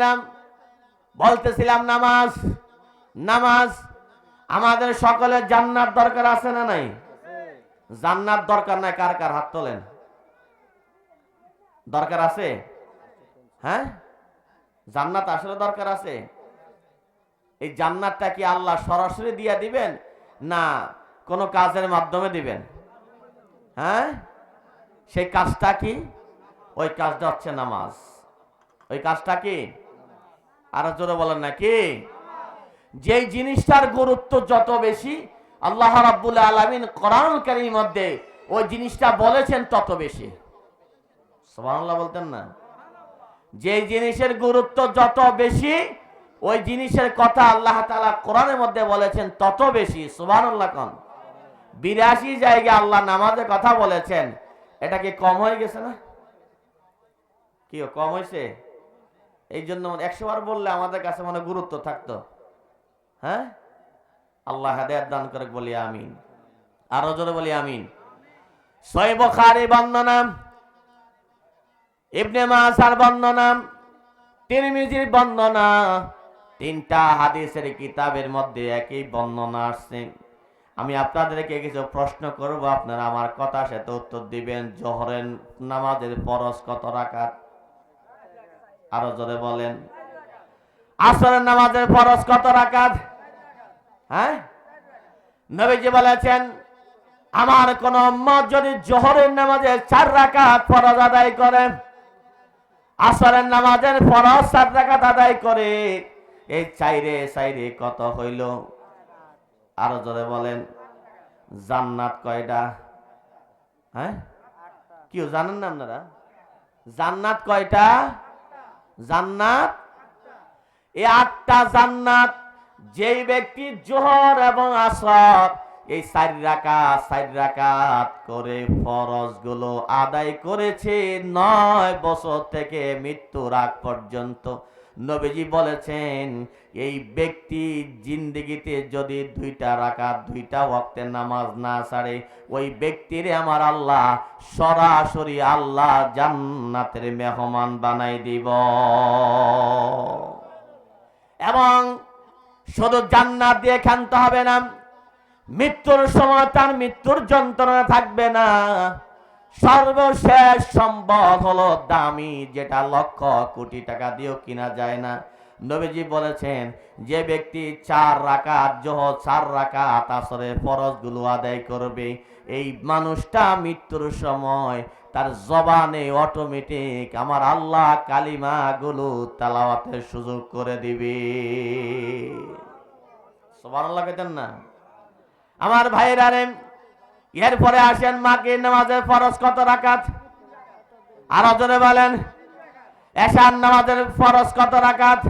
ভাইরাম বলতেছিলাম, নামাজ নামাজ, আমাদের সকলের জান্নাত দরকার আছে না নাই? জান্নাত দরকার নাই, কার কার হাত তোলেন? দরকার আছে? হ্যাঁ? জান্নাত আসলে দরকার আছে। এই জান্নাতটা কি আল্লাহ সরাসরি দিয়ে দিবেন না কোনো কাজের মাধ্যমে দিবেন? হ্যাঁ? সেই কাজটা কি? ওই কাজটা হচ্ছে নামাজ। ওই কাজটা কি? আরও জোরে বলেন না কি? যেই জিনিসটার গুরুত্ব যত বেশি, আল্লাহ রাব্বুল আলামিন কোরআন কারীমের মধ্যে ওই জিনিসটা বলেছেন তত বেশি। সুবহানাল্লাহ বলতেন না? যেই জিনিসের গুরুত্ব যত বেশি, ওই জিনিসের কথা আল্লাহ তাআলা কোরআনের মধ্যে বলেছেন তত বেশি। সুবহানাল্লাহ কোন। বিরাশি জায়গায় আল্লাহ নামাজের কথা বলেছেন। এটা কি কম হয়ে গেছে না? কি কম হয়েছে? এই জন্য একশো বার বললে আমাদের কাছে মনে গুরুত্ব থাকতো। হ্যাঁ? আল্লাহ হাদায়াত দান করে বলি আমিন। আরও জোরে বলি আমিন। সই বখারি বর্ণনা ইবনে মাসার বর্ণনা তিরমিজির বর্ণনা তিনটা হাদিসের কিতাবের মধ্যে একই বর্ণনা আসছে। আমি আপনাদেরকে কিছু প্রশ্ন করব, আপনারা আমার কথা সাথে উত্তর দিবেন। জোহরের নামাজের ফরজ কত রাকাত? আরও জোরে বলেন। আসরের নামাজের ফরজ কত রাকাত? হ্যাঁ? নবীজি বলেছেন, আমার কোন উম্মত যদি জোহরের নামাজের চার রাকাত ফরজ আদায় করে, আসরের নামাজের ফরজ চার রাকাত আদায় করে, এই চাইরে চাইরে কত হইল? আরও জোরে বলেন, জান্নাত কয়টা? হ্যাঁ? কেউ জানেন না আপনারা? জান্নাত কয়টা? জান্নাত? এই আটটা জান্নাত, যেই ব্যক্তি জোহর এবং আসর, এই চার রাকাত চার রাকাত করে ফরজগুলো আদায় করেছে নয় বছর থেকে মৃত্যুর আগ পর্যন্ত। নবীজি বলেছেন, এই ব্যক্তি জিন্দিগিতে যদি দুইটা রাকাত, দুইটা ওয়াক্তের নামাজ না ছাড়ে, ওই ব্যক্তির আমার আল্লাহ সরাসরি আল্লাহ জান্নাতের মেহমান বানাই দিব। এবং শুধু জান্নাত দিয়ে ক্ষান্ত হবে না, মৃত্যুর সময় তার মৃত্যুর যন্ত্রণা থাকবে না। সর্বশেষ সম্ভব হলো দামি যেটা লক্ষ কোটি টাকা দিয়েও কিনা যায় না। নবীজি বলেছেন, যে ব্যক্তি চার রাকাত জহ চার রাকাত আসরে ফরজগুলো আদায় করবে, এই মানুষটা মৃত্যুর সময় তার জবানে অটোমেটিক আমার আল্লাহ কালিমাগুলো তালাওয়াতের সুযোগ করে দিবে। সুবহানাল্লাহ কেতেন না। আমার ভাইরা রে এরপরে আসেন মাকে নামাজের ফরজ কত রাকাত? আরও জোরে বলেন। এশান নামাজের ফরজ কত রাকাত?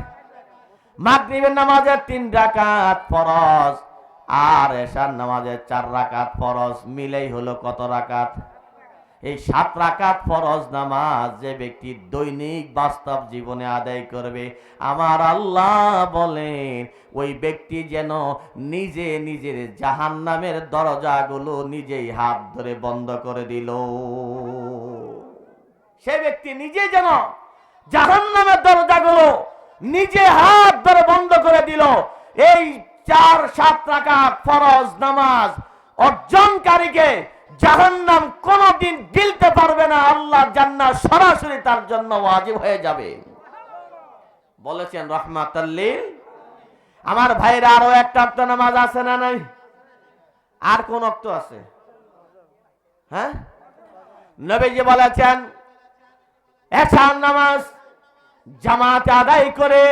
মাগরিবের নামাজের তিন রাকাত ফরজ। আর এশার নামাজের চার রাকাত ফরজ। মিলেই হলো কত রাকাত? এই সাত রাকাত ফরজ নামাজ যে ব্যক্তি দৈনিক বাস্তব জীবনে আদায় করবে, আমার আল্লাহ বলেন, ওই ব্যক্তি যেন নিজে নিজের জাহান নামের দরজাগুলো নিজেই হাত ধরে বন্ধ করে দিল। সে ব্যক্তি নিজে যেন জাহান নামের দরজাগুলো নিজে হাত ধরে বন্ধ করে দিল। এই চার সাত রাকাত ফরজ নামাজ অর্জনকারীকে জাহান্নাম কোনদিন গিলতে পারবে না, আল্লাহ জান্নাত সরাসরি তার জন্য ওয়াজিব হয়ে যাবে। বলেছেন রহমাতাল্লিল। আমার ভাইয়ের আরও একটা অক্ত নামাজ আছে না নাই? আর কোন অক্ত আছে? হ্যাঁ? নবীজি বলেছেন এসান নামাজ জামাত আদায় করে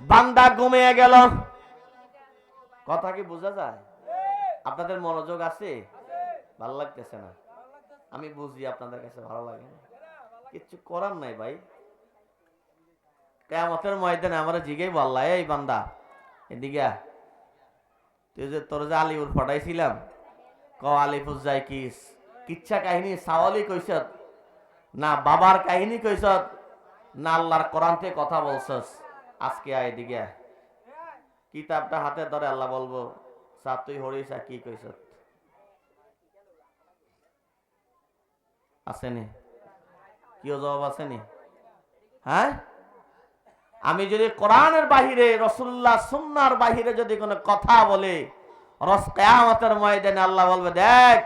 বান্দা ঘুমিয়ে গেল। কথা কি বোঝা যায়? আপনাদের মনোযোগ আছে? ভালো লাগতেছে না। আমি বুঝি আপনাদের কাছে ভালো লাগে না। কিচ্ছু করার নাই ভাই। কেমতের ময়দানে আমার জিগেই বললা এই বান্দা। এদিকে। তুই যে তোর যে আলিপুর ফটাইছিলাম ক আলিপুর যাই কিস কিচ্ছা কাহিনী সাওয়ালি কইস না বাবার কাহিনী কইস না আল্লাহর কোরআন থেকে কথা বলছস। আজকে আয় এদিকে। কিতাবটা হাতে ধরে আল্লাহ বলব সা তুই হরিসা কি কইস আসেনি। কেউ জবাব আসেনি? হ্যাঁ? আমি যদি কোরআনের বাহিরে রসুল্লাহ সুন্নার বাহিরে যদি কোনো কথা বলে, রস কেয়ামতের ময়দানে আল্লাহ বলবে, দেখ,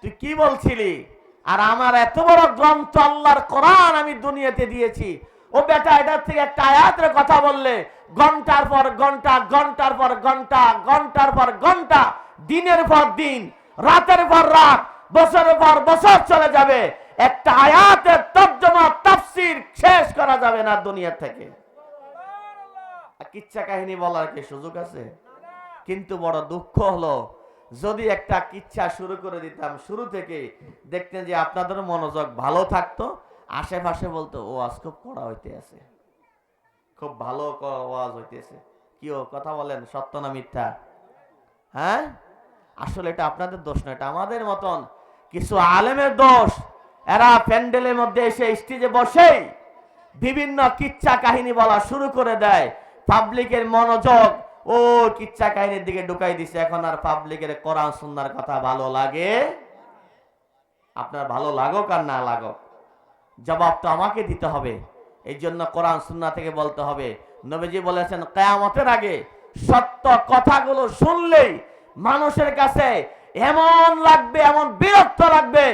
তুই কি বলছিলি? আর আমার এত বড় গ্রন্থ আল্লাহর কোরআন আমি দুনিয়াতে দিয়েছি। ও বেটা, এটার থেকে একটা আয়াতের কথা বললে, ঘণ্টার পর ঘণ্টা, ঘণ্টার পর ঘণ্টা, ঘণ্টার পর ঘণ্টা, দিনের পর দিন, রাতের পর রাত বছরের পর বছর চলে যাবে। একটা আয়াতের তর্জমা, তাফসির শেষ করা যাবে না দুনিয়া থেকে। কিচ্ছা কাহিনী বলার কি সুযোগ আছে? কিন্তু বড় দুঃখ হলো, যদি একটা কিচ্ছা শুরু করে দিতাম শুরু থেকে, দেখতেন যে আপনাদের মনোযোগ ভালো থাকতো, আশেপাশে বলতো, ও আজ খুব পড়া হইতে আছে। খুব ভালো ক- ওয়াজ হইতেছে। কি ও, কথা বলেন, সত্য না মিথ্যা? হ্যাঁ? আসলে এটা আপনাদের দোষ না এটা আমাদের মতন কিছু আলেমের দোষ। এরা প্যান্ডেলের মধ্যে এসে স্টেজে বসেই বিভিন্ন কিচ্ছা কাহিনী বলা শুরু করে দেয়। পাবলিকের মনোযোগ ও কিচ্ছা কাহিনীর দিকে ঢুকাই দিছে। এখন আর পাবলিকের কোরআন, সুন্নার কথা ভালো লাগে? আপনার ভালো লাগুক আর না লাগুক? জবাব তো আমাকে দিতে হবে। এই জন্য কোরআন, সুন্না থেকে বলতে হবে। নবীজি বলেছেন, কেয়ামতের আগে সত্য কথাগুলো শুনলেই মানুষের কাছে এমন লাগবে, এমন বিরক্ত লাগবে,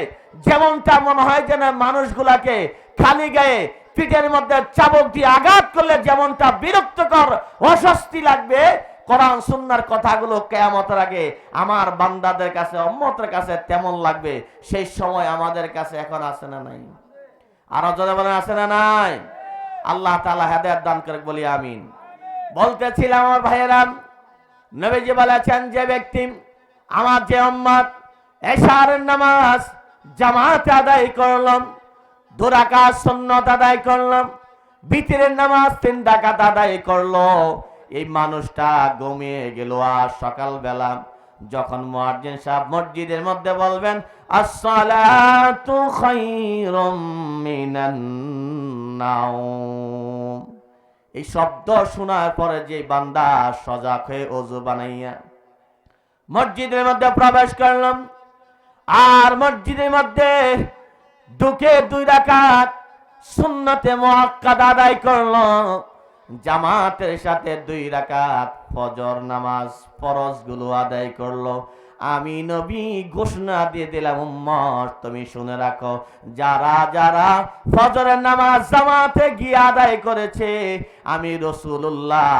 যেমনটা মনে হয় যেন মানুষগুলাকে খালি গায়ে পিঠের মধ্যে চাবক দিয়ে আঘাত করলে যেমনটা বিরক্তকর, অস্বস্তি লাগবে। কোরআন সুন্নার কথাগুলো কেয়ামতের আগে আমার বান্দাদের কাছে অম্মতের কাছে তেমন লাগবে। সেই সময় আমাদের কাছে এখন আছে না নাই? আরও জনে বলেন, আছে না নাই? আল্লাহ তালা হেদায়ত দান করে বলি আমিন। বলতেছিলাম আমার ভাইয়েরাম নবীজি বলেছেন যে ব্যক্তি আমার যে উম্মত, এশার নামাজ জামাত আদায় করলাম দুরাকাত সুন্নত আদায় করলাম, বিতিরের নামাজ তিন ডাকাত আদায় করল। এই মানুষটা ঘুমিয়ে গেল আর সকালবেলা যখন মুয়াজ্জিন সাহেব মসজিদের মধ্যে বলবেন এই শব্দ শোনার পরে যে বান্দা সজাগ হয়ে অজু বানাইয়া মসজিদের মধ্যে প্রবেশ করলাম। আর মসজিদের মধ্যে ঢুকে দুই রাকাত সুন্নতে মহাক্কা আদায় করল জামাতের সাথে দুই রাকাত ফজর নামাজ ফরজগুলো আদায় করল। আমি নবী ঘোষণা দিয়ে দিলাম, উম্মত, তুমি শুনে রাখো, যারা যারা ফজরের নামাজ জামাতে গিয়ে আদায় করেছে, আমি রসুল্লাহ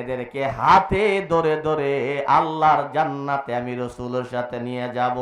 এদেরকে হাতে ধরে ধরে আল্লাহর জান্নাতে আমি রসুলের সাথে নিয়ে যাব।